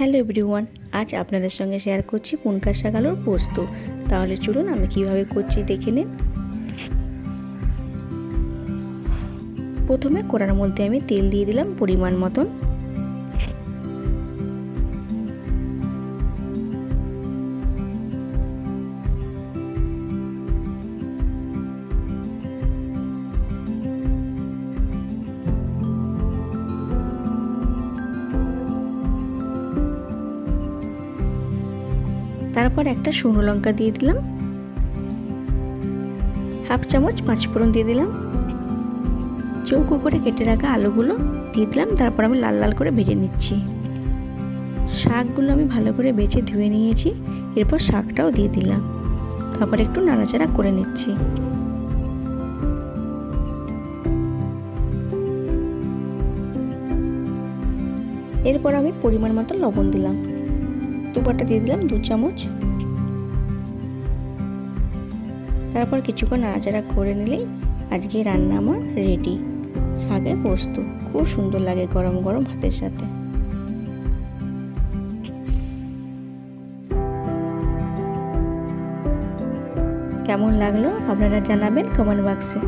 Hello everyone, আজ আপনাদের সঙ্গে শেয়ার করছি পুনকার শাক পোস্ত। তাহলে চলুন আমি কীভাবে করছি দেখে নিন। প্রথমে কড়ার মধ্যে আমি তেল দিয়ে দিলাম পরিমাণ মতন। তারপর একটা শুকনো লঙ্কা দিয়ে দিলাম। হাফ চামচ পাঁচফোড়ন দিয়ে দিলাম। চৌকো করে কেটে রাখা আলুগুলো দিয়ে দিলাম। তারপর আমি লাল লাল করে ভেজে নিচ্ছি। শাকগুলো আমি ভালো করে বেছে ধুয়ে নিয়েছি। এরপর শাকটাও দিয়ে দিলাম। তারপর একটু নাড়াচাড়া করে নিচ্ছি। এরপর আমি পরিমাণ মতো লবণ দিলাম। দুপাটা দিয়ে দিলাম, দু চামচ। তারপর কিছুক্ষণ নাড়াচাড়া করে নিলেই আজকে রান্না আমার রেডি শাকের পোস্ত, খুব সুন্দর লাগে গরম গরম ভাতের সাথে। কেমন লাগল আপনারা জানাবেন কমেন্ট বাক্সে